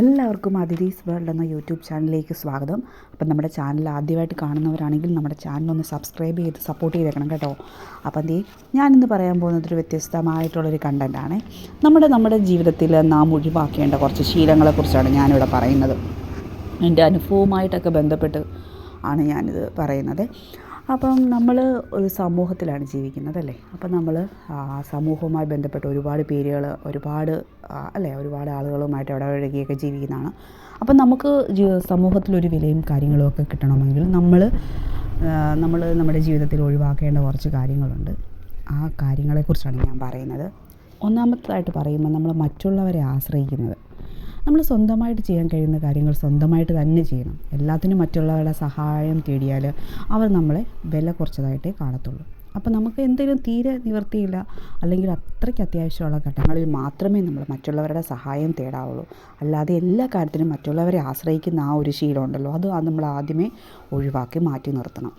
എല്ലാവർക്കും അതിഥീസ് വേൾഡ് എന്ന യൂട്യൂബ് ചാനലിലേക്ക് സ്വാഗതം. അപ്പം നമ്മുടെ ചാനൽ ആദ്യമായിട്ട് കാണുന്നവരാണെങ്കിൽ നമ്മുടെ ചാനൽ ഒന്ന് സബ്സ്ക്രൈബ് ചെയ്ത് സപ്പോർട്ട് ചെയ്തേക്കണം കേട്ടോ. അപ്പം ദേ ഞാനിന്ന് പറയാൻ പോകുന്നത് ഒരു വ്യത്യസ്തമായിട്ടുള്ളൊരു കണ്ടന്റാണ് നമ്മുടെ നമ്മുടെ ജീവിതത്തിൽ നാം ഒഴിവാക്കേണ്ട കുറച്ച് ശീലങ്ങളെക്കുറിച്ചാണ് ഞാനിവിടെ പറയുന്നത്. എന്റെ അനുഭവമായിട്ടൊക്കെ ബന്ധപ്പെട്ട് ആണ് ഞാനിത് പറയുന്നത്. അപ്പം നമ്മൾ ഒരു സമൂഹത്തിലാണ് ജീവിക്കുന്നത് അല്ലേ? അപ്പം നമ്മൾ സമൂഹവുമായി ബന്ധപ്പെട്ട് ഒരുപാട് പേരുകൾ ഒരുപാട് അല്ലേ ഒരുപാട് ആളുകളുമായിട്ട് ഇടപഴകിയൊക്കെ ജീവിക്കുന്നതാണ്. അപ്പം നമുക്ക് സമൂഹത്തിലൊരു വിലയും കാര്യങ്ങളും ഒക്കെ കിട്ടണമെങ്കിൽ നമ്മൾ നമ്മൾ നമ്മുടെ ജീവിതത്തിൽ ഒഴിവാക്കേണ്ട കുറച്ച് കാര്യങ്ങളുണ്ട്. ആ കാര്യങ്ങളെക്കുറിച്ചാണ് ഞാൻ പറയുന്നത്. ഒന്നാമതായിട്ട് പറയുമ്പോൾ നമ്മൾ മറ്റുള്ളവരെ ആശ്രയിക്കുന്നത്. നമ്മൾ സ്വന്തമായിട്ട് ചെയ്യാൻ കഴിയുന്ന കാര്യങ്ങൾ സ്വന്തമായിട്ട് തന്നെ ചെയ്യണം. എല്ലാത്തിനും മറ്റുള്ളവരുടെ സഹായം തേടിയാൽ അവർ നമ്മളെ വില കുറച്ചതായിട്ടേ കാണത്തുള്ളൂ. അപ്പോൾ നമുക്ക് എന്തെങ്കിലും തീരെ നിവർത്തിയില്ല അല്ലെങ്കിൽ അത്രയ്ക്ക് അത്യാവശ്യമുള്ള ഘട്ടങ്ങളിൽ മാത്രമേ നമ്മൾ മറ്റുള്ളവരുടെ സഹായം തേടാവുള്ളൂ. അല്ലാതെ എല്ലാ കാര്യത്തിനും മറ്റുള്ളവരെ ആശ്രയിക്കുന്ന ആ ഒരു ശീലം ഉണ്ടല്ലോ. അത് അത് നമ്മൾ ആദ്യമേ ഒഴിവാക്കി മാറ്റി നിർത്തണം.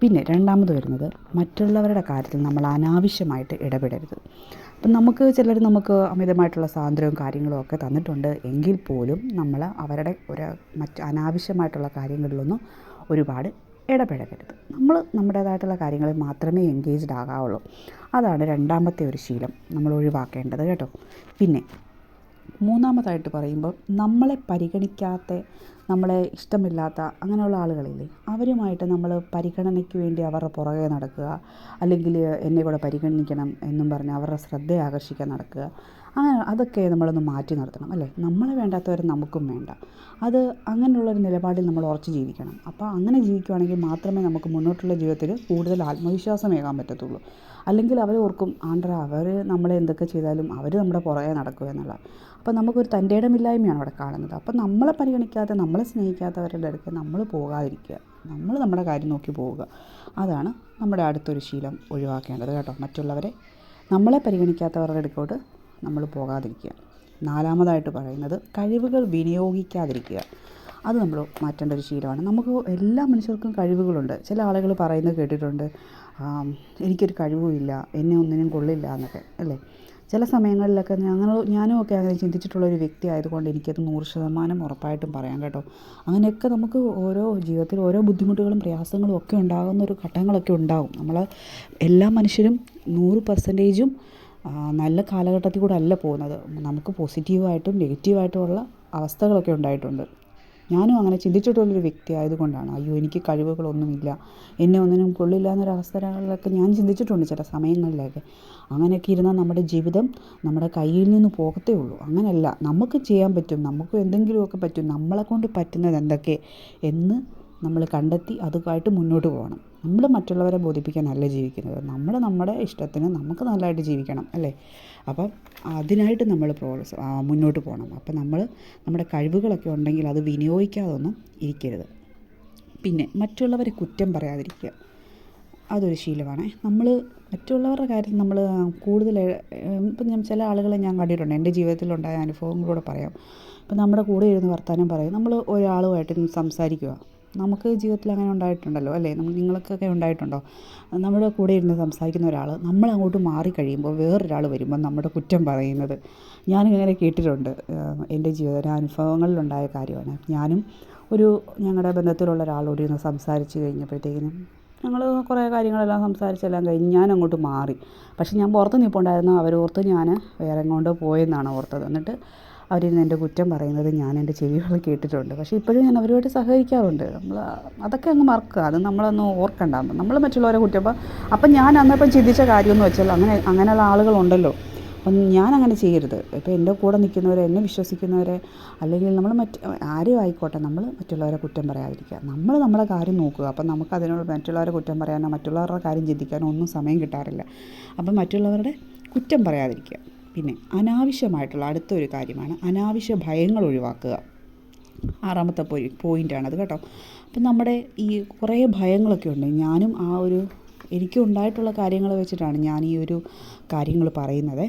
പിന്നെ രണ്ടാമത് വരുന്നത് മറ്റുള്ളവരുടെ കാര്യത്തിൽ നമ്മൾ അനാവശ്യമായിട്ട് ഇടപെടരുത്. അപ്പം നമുക്ക് ചിലർ നമുക്ക് അമിതമായിട്ടുള്ള സ്വാതന്ത്ര്യവും കാര്യങ്ങളും ഒക്കെ തന്നിട്ടുണ്ട്. എങ്കിൽ പോലും നമ്മൾ അവരുടെ ഒരു മറ്റ് അനാവശ്യമായിട്ടുള്ള കാര്യങ്ങളിലൊന്നും ഒരുപാട് ഇടപെടരുത് നമ്മൾ നമ്മുടേതായിട്ടുള്ള കാര്യങ്ങളിൽ മാത്രമേ എൻഗേജ്ഡ് ആകാവുള്ളൂ. അതാണ് രണ്ടാമത്തെ ഒരു ശീലം നമ്മൾ ഒഴിവാക്കേണ്ടത് കേട്ടോ. പിന്നെ മൂന്നാമതായിട്ട് പറയുമ്പോൾ നമ്മളെ പരിഗണിക്കാത്ത നമ്മളെ ഇഷ്ടമില്ലാത്ത അങ്ങനെയുള്ള ആളുകളില്ലേ അവരുമായിട്ട് നമ്മൾ പരിഗണനയ്ക്ക് വേണ്ടി അവരുടെ പുറകെ നടക്കുക അല്ലെങ്കിൽ എന്നെ കൂടെ പരിഗണിക്കണം എന്നും പറഞ്ഞ് അവരുടെ ശ്രദ്ധയെ ആകർഷിക്കാൻ നടക്കുക. അങ്ങനെ അതൊക്കെ നമ്മളൊന്ന് മാറ്റി നിർത്തണം അല്ലേ? നമ്മളെ വേണ്ടാത്തവരെ നമുക്കും വേണ്ട. അത് അങ്ങനെയുള്ളൊരു നിലപാടിൽ നമ്മൾ ഉറച്ച് ജീവിക്കണം. അപ്പോൾ അങ്ങനെ ജീവിക്കുവാണെങ്കിൽ മാത്രമേ നമുക്ക് മുന്നോട്ടുള്ള ജീവിതത്തിൽ കൂടുതൽ ആത്മവിശ്വാസമേകാൻ പറ്റത്തുള്ളൂ. അല്ലെങ്കിൽ അവർ ഓർക്കും ആണ്ട്ര അവർ നമ്മളെ എന്തൊക്കെ ചെയ്താലും അവർ നമ്മുടെ പുറകെ നടക്കുക എന്നുള്ള. അപ്പോൾ നമുക്കൊരു തന്റെ ഇടമില്ലായ്മയാണ് അവിടെ കാണുന്നത്. അപ്പോൾ നമ്മളെ പരിഗണിക്കാതെ നമ്മളെ സ്നേഹിക്കാത്തവരുടെ അടുത്ത് നമ്മൾ പോകാതിരിക്കുക. നമ്മൾ നമ്മുടെ കാര്യം നോക്കി പോവുക. അതാണ് നമ്മുടെ അടുത്തൊരു ശീലം ഒഴിവാക്കേണ്ടത് കേട്ടോ. മറ്റുള്ളവരെ നമ്മളെ പരിഗണിക്കാത്തവരുടെ അടുക്കോട്ട് നമ്മൾ പോകാതിരിക്കുക. നാലാമതായിട്ട് പറയുന്നത് കഴിവുകൾ വിനിയോഗിക്കാതിരിക്കുക. അത് നമ്മൾ മാറ്റേണ്ട ഒരു ശീലമാണ്. നമുക്ക് എല്ലാ മനുഷ്യർക്കും കഴിവുകളുണ്ട്. ചില ആളുകൾ പറയുന്നത് കേട്ടിട്ടുണ്ട് എനിക്കൊരു കഴിവുമില്ല എന്നെ ഒന്നിനും കൊള്ളില്ല എന്നൊക്കെ അല്ലേ? ചില സമയങ്ങളിലൊക്കെ ഞങ്ങൾ ഞാനും ഒക്കെ അങ്ങനെ ചിന്തിച്ചിട്ടുള്ള ഒരു വ്യക്തി ആയതുകൊണ്ട് എനിക്കത് നൂറ് ശതമാനം ഉറപ്പായിട്ടും പറയാം കേട്ടോ. അങ്ങനെയൊക്കെ നമുക്ക് ഓരോ ജീവിതത്തിൽ ഓരോ ബുദ്ധിമുട്ടുകളും പ്രയാസങ്ങളും ഒക്കെ ഉണ്ടാകുന്ന ഒരു ഘട്ടങ്ങളൊക്കെ ഉണ്ടാകും നമ്മൾ എല്ലാ മനുഷ്യരും നൂറ് പെർസെന്റേജും നല്ല കാലഘട്ടത്തിൽ കൂടെ അല്ല പോകുന്നത്. നമുക്ക് പോസിറ്റീവായിട്ടും നെഗറ്റീവായിട്ടുമുള്ള അവസ്ഥകളൊക്കെ ഉണ്ടായിട്ടുണ്ട്. ഞാനും അങ്ങനെ ചിന്തിച്ചിട്ടുള്ളൊരു വ്യക്തി ആയതുകൊണ്ടാണ്. അയ്യോ എനിക്ക് കഴിവുകളൊന്നുമില്ല. എന്നെ ഒന്നിനും കൊള്ളില്ല എന്നൊരവസ്ഥകളിലൊക്കെ ഞാൻ ചിന്തിച്ചിട്ടുണ്ട് ചില സമയങ്ങളിലൊക്കെ. അങ്ങനെയൊക്കെ ഇരുന്നാൽ നമ്മുടെ ജീവിതം നമ്മുടെ കയ്യിൽ നിന്ന് പോകത്തേ ഉള്ളൂ. അങ്ങനെയല്ല നമുക്ക് ചെയ്യാൻ പറ്റും. നമുക്ക് എന്തെങ്കിലുമൊക്കെ പറ്റും. നമ്മളെ കൊണ്ട് പറ്റുന്നത് എന്തൊക്കെ എന്ന് നമ്മൾ കണ്ടെത്തി അതുമായിട്ട് മുന്നോട്ട് പോകണം. നമ്മൾ മറ്റുള്ളവരെ ബോധിപ്പിക്കാനല്ല ജീവിക്കുന്നത്. നമ്മൾ നമ്മുടെ ഇഷ്ടത്തിന് നമുക്ക് നല്ലതായിട്ട് ജീവിക്കണം അല്ലേ? അപ്പം അതിനായിട്ട് നമ്മൾ പ്രോഗ്രസ് മുന്നോട്ട് പോകണം. അപ്പം നമ്മൾ നമ്മുടെ കഴിവുകളൊക്കെ ഉണ്ടെങ്കിൽ അത് വിനിയോഗിക്കാതൊന്നും ഇരിക്കരുത്. പിന്നെ മറ്റുള്ളവരെ കുറ്റം പറയാതിരിക്കുക. അതൊരു ശീലമാണ്. നമ്മൾ മറ്റുള്ളവരുടെ കാര്യത്തിൽ നമ്മൾ കൂടുതൽ ഇപ്പം ഞാൻ ചില ആളുകളെ ഞാൻ കണ്ടിട്ടുണ്ട്. എന്റെ ജീവിതത്തിലുണ്ടായ അനുഭവങ്ങളോട് പറയാം. ഇപ്പം നമ്മുടെ കൂടെ ഇരുന്ന് വർത്തമാനം പറയും. നമ്മൾ ഒരാളുമായിട്ട് സംസാരിക്കുക. നമുക്ക് ജീവിതത്തിൽ അങ്ങനെ ഉണ്ടായിട്ടുണ്ടല്ലോ അല്ലേ? നിങ്ങൾക്കൊക്കെ ഉണ്ടായിട്ടുണ്ടോ? നമ്മുടെ കൂടെ ഇരുന്ന് സംസാരിക്കുന്ന ഒരാൾ നമ്മൾ അങ്ങോട്ട് മാറിക്കഴിയുമ്പോൾ വേറൊരാൾ വരുമ്പോൾ നമ്മുടെ കുറ്റം പറയുന്നത്. ഞാനിങ്ങനെ കേട്ടിട്ടുണ്ട്. എന്റെ ജീവിത അനുഭവങ്ങളിലുണ്ടായ കാര്യമാണ്. ഞാനും ഒരു ഞങ്ങളുടെ ബന്ധത്തിലുള്ള ഒരാളോട് ഇരുന്ന് സംസാരിച്ച് കഴിഞ്ഞപ്പോഴത്തേക്കിനും ഞങ്ങൾ കുറേ കാര്യങ്ങളെല്ലാം സംസാരിച്ചെല്ലാം കഴിഞ്ഞ് ഞാൻ അങ്ങോട്ട് മാറി. പക്ഷേ ഞാൻ പുറത്ത് നിൽപ്പുണ്ടായിരുന്നു അവരോർത്ത് ഞാൻ വേറെ എങ്ങോട്ട് പോയെന്നാണ് ഓർത്തത്. എന്നിട്ട് അവരിന്ന് എന്റെ കുറ്റം പറയുന്നത് ഞാൻ എന്റെ ചെവികൾ കേട്ടിട്ടുണ്ട്. പക്ഷേ ഇപ്പോഴും ഞാൻ അവരുമായിട്ട് സഹകരിക്കാറുണ്ട്. നമ്മൾ അതൊക്കെ അങ്ങ് മറക്കുക. അത് നമ്മളൊന്ന് ഓർക്കണ്ട. നമ്മൾ മറ്റുള്ളവരെ കുറ്റം അപ്പം അപ്പം ഞാൻ അന്നപ്പം ചിന്തിച്ച കാര്യമെന്ന് വെച്ചാൽ അങ്ങനെ അങ്ങനെയുള്ള ആളുകളുണ്ടല്ലോ. അപ്പം ഞാൻ അങ്ങനെ ചെയ്യരുത്. ഇപ്പോൾ എന്റെ കൂടെ നിൽക്കുന്നവരെ എന്നെ വിശ്വസിക്കുന്നവരെ അല്ലെങ്കിൽ നമ്മൾ മറ്റ് ആരും ആയിക്കോട്ടെ നമ്മൾ മറ്റുള്ളവരെ കുറ്റം പറയാതിരിക്കുക. നമ്മൾ നമ്മളെ കാര്യം നോക്കുക. അപ്പം നമുക്ക് അതിനോട് മറ്റുള്ളവരെ കുറ്റം പറയാനോ മറ്റുള്ളവരുടെ കാര്യം ചിന്തിക്കാനോ ഒന്നും സമയം കിട്ടാറില്ല. അപ്പം മറ്റുള്ളവരുടെ കുറ്റം പറയാതിരിക്കുക. പിന്നെ അനാവശ്യമായിട്ടുള്ള അടുത്തൊരു കാര്യമാണ് അനാവശ്യ ഭയങ്ങൾ ഒഴിവാക്കുക. ആറാമത്തെ പോയി പോയിന്റാണത് കേട്ടോ. അപ്പം നമ്മുടെ ഈ കുറേ ഭയങ്ങളൊക്കെ ഉണ്ട്. ഞാനും ആ ഒരു എനിക്കുണ്ടായിട്ടുള്ള കാര്യങ്ങൾ വെച്ചിട്ടാണ് ഞാൻ ഈ ഒരു കാര്യങ്ങൾ പറയുന്നത്.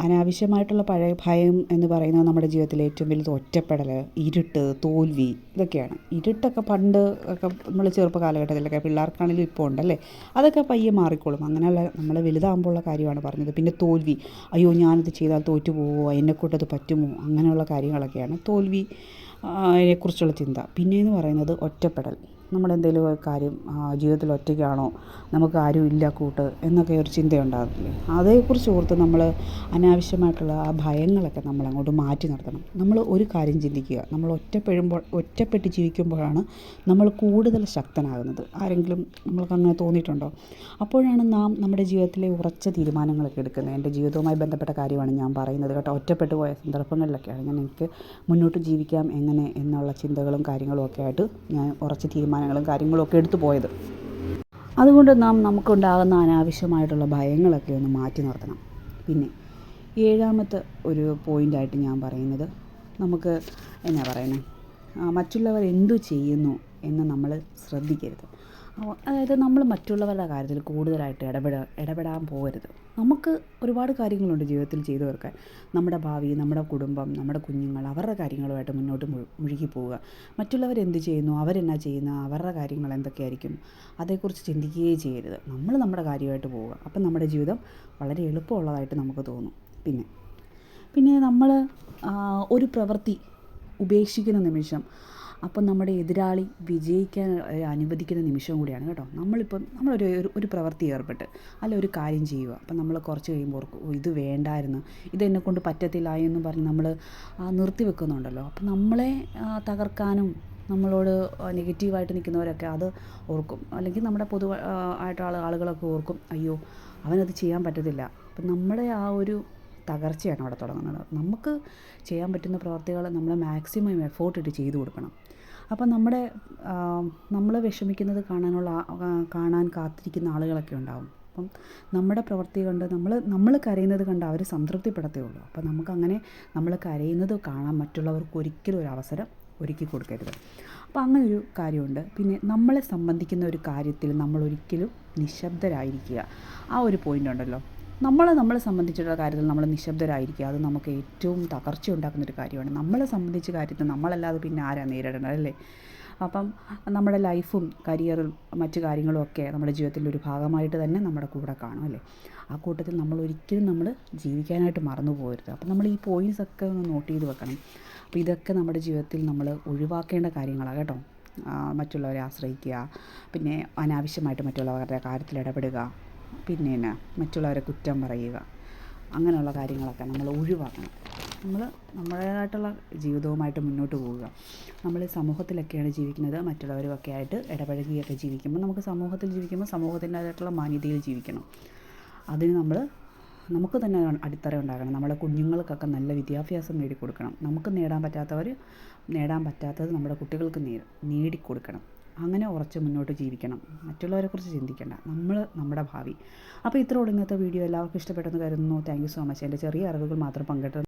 അനാവശ്യമായിട്ടുള്ള പഴയ ഭയം എന്ന് പറയുന്നത് നമ്മുടെ ജീവിതത്തിലെ ഏറ്റവും വലുത് ഒറ്റപ്പെടൽ ഇരുട്ട് തോൽവി ഇതൊക്കെയാണ്. ഇരുട്ടൊക്കെ പണ്ട് ഒക്കെ നമ്മൾ ചെറുപ്പ കാലഘട്ടത്തിലൊക്കെ പിള്ളേർക്കാണെങ്കിലും ഇപ്പോൾ ഉണ്ടല്ലേ? അതൊക്കെ പയ്യെ മാറിക്കോളും. അങ്ങനെയുള്ള നമ്മൾ വലുതാകുമ്പോഴുള്ള കാര്യമാണ് പറഞ്ഞത്. പിന്നെ തോൽവി. അയ്യോ ഞാനിത് ചെയ്താൽ തോറ്റു പോവുമോ എന്നെക്കൊണ്ടത് പറ്റുമോ? അങ്ങനെയുള്ള കാര്യങ്ങളൊക്കെയാണ് തോൽവി അതിനെക്കുറിച്ചുള്ള ചിന്ത. പിന്നെയെന്ന് പറയുന്നത് ഒറ്റപ്പെടൽ. നമ്മളെന്തെങ്കിലും ഒരു കാര്യം ജീവിതത്തിൽ ഒറ്റയ്ക്കാണോ നമുക്ക് ആരും ഇല്ല കൂട്ട് എന്നൊക്കെ ഒരു ചിന്തയുണ്ടാകത്തില്ലേ അതേക്കുറിച്ച് ഓർത്ത് നമ്മൾ അനാവശ്യമായിട്ടുള്ള ആ ഭയങ്ങളൊക്കെ നമ്മൾ അങ്ങോട്ട് മാറ്റി നിർത്തണം. നമ്മൾ ഒരു കാര്യം ചിന്തിക്കുക. നമ്മൾ ഒറ്റപ്പെടുമ്പോൾ ഒറ്റപ്പെട്ട് ജീവിക്കുമ്പോഴാണ് നമ്മൾ കൂടുതൽ ശക്തനാകുന്നത്. ആരെങ്കിലും നമ്മൾക്ക് അങ്ങനെ തോന്നിയിട്ടുണ്ടോ? അപ്പോഴാണ് നാം നമ്മുടെ ജീവിതത്തിലെ ഉറച്ച തീരുമാനങ്ങളൊക്കെ എടുക്കുന്നത്. എന്റെ ജീവിതവുമായി ബന്ധപ്പെട്ട കാര്യമാണ് ഞാൻ പറയുന്നത് കേട്ടോ. ഒറ്റപ്പെട്ടു പോയ സന്ദർഭങ്ങളിലൊക്കെയാണ് ഞാൻ എനിക്ക് മുന്നോട്ട് ജീവിക്കാം എങ്ങനെ എന്നുള്ള ചിന്തകളും കാര്യങ്ങളും ഒക്കെ ആയിട്ട് ഞാൻ ഉറച്ച തീരുമാനങ്ങളും കാര്യങ്ങളും ഒക്കെ എടുത്തു പോയത്. അതുകൊണ്ട് നാം നമുക്കുണ്ടാകുന്ന അനാവശ്യമായിട്ടുള്ള ഭയങ്ങളൊക്കെ ഒന്ന് മാറ്റി നിർത്തണം. പിന്നെ ഏഴാമത്തെ ഒരു പോയിന്റായിട്ട് ഞാൻ പറയുന്നത് നമുക്ക് എന്നാ പറയുന്നത് മറ്റുള്ളവർ എന്തു ചെയ്യുന്നു എന്ന് നമ്മൾ ശ്രദ്ധിക്കരുത്. അതായത് നമ്മൾ മറ്റുള്ളവരുടെ കാര്യത്തിൽ കൂടുതലായിട്ട് ഇടപെട ഇടപെടാൻ പോകരുത്. നമുക്ക് ഒരുപാട് കാര്യങ്ങളുണ്ട് ജീവിതത്തിൽ ചെയ്തു തീർക്കാൻ. നമ്മുടെ ഭാവി നമ്മുടെ കുടുംബം നമ്മുടെ കുഞ്ഞുങ്ങൾ അവരുടെ കാര്യങ്ങളുമായിട്ട് മുന്നോട്ട് മുഴുകി പോവുക. മറ്റുള്ളവർ എന്ത് ചെയ്യുന്നു അവരെന്നാ ചെയ്യുന്നു അവരുടെ കാര്യങ്ങൾ എന്തൊക്കെയായിരിക്കും അതേക്കുറിച്ച് ചിന്തിക്കുകയേ ചെയ്യരുത്. നമ്മൾ നമ്മുടെ കാര്യമായിട്ട് പോവുക. അപ്പം നമ്മുടെ ജീവിതം വളരെ എളുപ്പമുള്ളതായിട്ട് നമുക്ക് തോന്നും. പിന്നെ പിന്നെ നമ്മൾ ഒരു പ്രവൃത്തി ഉപേക്ഷിക്കുന്ന നിമിഷം അപ്പം നമ്മുടെ എതിരാളി വിജയിക്കാൻ അനുവദിക്കുന്ന നിമിഷം കൂടിയാണ് കേട്ടോ. നമ്മളിപ്പം നമ്മളൊരു ഒരു ഒരു പ്രവൃത്തി ഏർപ്പെട്ട് അല്ല ഒരു കാര്യം ചെയ്യുക. അപ്പം നമ്മൾ കുറച്ച് കഴിയുമ്പോൾ ഓർക്കും "ഓ, ഇത് വേണ്ടായിരുന്നു. ഇതെന്നെ കൊണ്ട് പറ്റത്തില്ല എന്ന് പറഞ്ഞ് നമ്മൾ നിർത്തി വെക്കുന്നുണ്ടല്ലോ. അപ്പം നമ്മളെ തകർക്കാനും നമ്മളോട് നെഗറ്റീവായിട്ട് നിൽക്കുന്നവരൊക്കെ അത് ഓർക്കും. അല്ലെങ്കിൽ നമ്മുടെ പൊതു ആയിട്ടുള്ള ആളുകളൊക്കെ ഓർക്കും അയ്യോ അവനത് ചെയ്യാൻ പറ്റത്തില്ല. അപ്പം നമ്മുടെ ആ ഒരു തകർച്ചയാണ് അവിടെ തുടങ്ങുന്നത്. നമുക്ക് ചെയ്യാൻ പറ്റുന്ന പ്രവർത്തികൾ നമ്മൾ മാക്സിമം എഫോർട്ട് ഇട്ട് ചെയ്തു കൊടുക്കണം. അപ്പം നമ്മുടെ നമ്മൾ വിഷമിക്കുന്നത് കാണാനുള്ള കാണാൻ കാത്തിരിക്കുന്ന ആളുകളൊക്കെ ഉണ്ടാവും. അപ്പം നമ്മുടെ പ്രവൃത്തി കണ്ട് നമ്മൾ നമ്മൾ കരയുന്നത് കണ്ട് അവർ സംതൃപ്തിപ്പെടത്തേ ഉള്ളൂ. അപ്പം നമുക്കങ്ങനെ നമ്മൾ കരയുന്നത് കാണാൻ മറ്റുള്ളവർക്ക് ഒരിക്കലും ഒരു അവസരം ഒരുക്കി കൊടുക്കരുത്. അപ്പോൾ അങ്ങനെ ഒരു കാര്യമുണ്ട്. പിന്നെ നമ്മളെ സംബന്ധിക്കുന്ന ഒരു കാര്യത്തിൽ നമ്മൾ ഒരിക്കലും നിശബ്ദരായിരിക്കുക. ആ ഒരു പോയിന്റ് ഉണ്ടല്ലോ. നമ്മൾ നമ്മളെ സംബന്ധിച്ചുള്ള കാര്യത്തിൽ നമ്മൾ നിശബ്ദരായിരിക്കുക. അത് നമുക്ക് ഏറ്റവും തകർച്ച ഉണ്ടാക്കുന്ന ഒരു കാര്യമാണ്. നമ്മളെ സംബന്ധിച്ച കാര്യത്തിൽ നമ്മളല്ലാതെ പിന്നെ ആരാ നേരിടേണ്ടത് അല്ലേ? അപ്പം നമ്മുടെ ലൈഫും കരിയറും മറ്റു കാര്യങ്ങളും ഒക്കെ നമ്മുടെ ജീവിതത്തിന്റെ ഒരു ഭാഗമായിട്ട് തന്നെ നമ്മുടെ കൂടെ കാണും അല്ലേ? ആ കൂട്ടത്തിൽ നമ്മൾ ഒരിക്കലും നമ്മൾ ജീവിക്കാനായിട്ട് മറന്നു പോകരുത്. അപ്പം നമ്മൾ ഈ പോയിന്റ്സ് ഒക്കെ ഒന്ന് നോട്ട് ചെയ്ത് വെക്കണം. അപ്പോൾ ഇതൊക്കെ നമ്മുടെ ജീവിതത്തിൽ നമ്മൾ ഒഴിവാക്കേണ്ട കാര്യങ്ങളാണ് കേട്ടോ. മറ്റുള്ളവരെ ആശ്രയിക്കുക. പിന്നെ അനാവശ്യമായിട്ട് മറ്റുള്ളവരുടെ കാര്യത്തിൽ ഇടപെടുക. പിന്നെ എന്നാ മറ്റുള്ളവരെ കുറ്റം പറയുക. അങ്ങനെയുള്ള കാര്യങ്ങളൊക്കെ നമ്മൾ ഒഴിവാക്കണം. നമ്മൾ നമ്മുടേതായിട്ടുള്ള ജീവിതവുമായിട്ട് മുന്നോട്ട് പോവുക. നമ്മൾ സമൂഹത്തിലൊക്കെയാണ് ജീവിക്കുന്നത്. മറ്റുള്ളവരുമൊക്കെ ആയിട്ട് ഇടപഴകിയൊക്കെ ജീവിക്കുമ്പോൾ നമുക്ക് സമൂഹത്തിൽ ജീവിക്കുമ്പോൾ സമൂഹത്തിന്റേതായിട്ടുള്ള മാന്യതയിൽ ജീവിക്കണം. അതിന് നമ്മൾ നമുക്ക് തന്നെ അടിത്തറ ഉണ്ടാക്കണം നമ്മുടെ കുഞ്ഞുങ്ങൾക്കൊക്കെ നല്ല വിദ്യാഭ്യാസം നേടിക്കൊടുക്കണം. നമുക്ക് നേടാൻ പറ്റാത്തവർ നേടാൻ പറ്റാത്തത് നമ്മുടെ കുട്ടികൾക്ക് നേ നേടിക്കൊടുക്കണം. അങ്ങനെ ഉറച്ച് മുന്നോട്ട് ജീവിക്കണം. മറ്റുള്ളവരെക്കുറിച്ച് ചിന്തിക്കേണ്ട. നമ്മൾ നമ്മുടെ ഭാവി. അപ്പോൾ ഇത്രയോട് ഇന്നത്തെ വീഡിയോ. എല്ലാവർക്കും ഇഷ്ടപ്പെട്ടെന്ന് കരുതുന്നു. താങ്ക് യു സോ മച്ച് എന്റെ ചെറിയ അറിവുകൾ മാത്രം പങ്കിട്ടത്